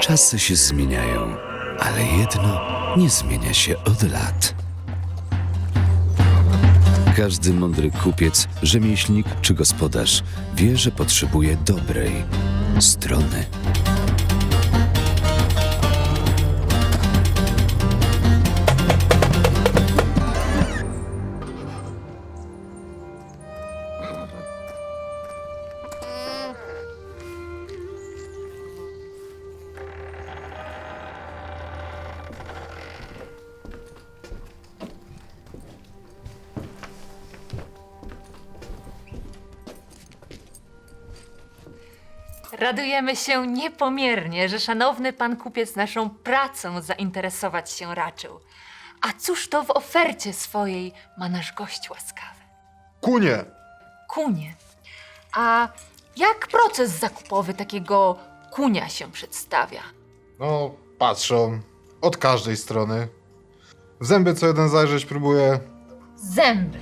Czasy się zmieniają, ale jedno nie zmienia się od lat. Każdy mądry kupiec, rzemieślnik czy gospodarz wie, że potrzebuje dobrej strony. Radujemy się niepomiernie, że szanowny pan kupiec naszą pracą zainteresować się raczył. A cóż to w ofercie swojej ma nasz gość łaskawy? Kunie! Kunie. A jak proces zakupowy takiego kunia się przedstawia? No, patrzą. Od każdej strony. W zęby co jeden zajrzeć próbuje. Zęby.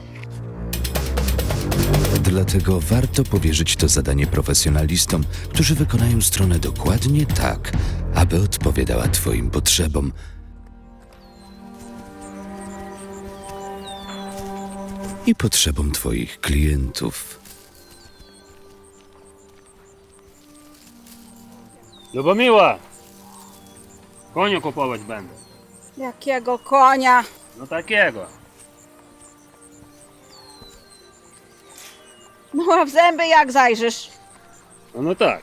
Dlatego warto powierzyć to zadanie profesjonalistom, którzy wykonają stronę dokładnie tak, aby odpowiadała Twoim potrzebom. I potrzebom Twoich klientów. Lubomiła! Koniu kupować będę. Jakiego konia? No takiego. No a w zęby jak zajrzysz? No tak.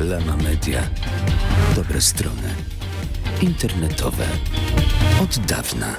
Lama Media. Dobre strony. Internetowe. Od dawna.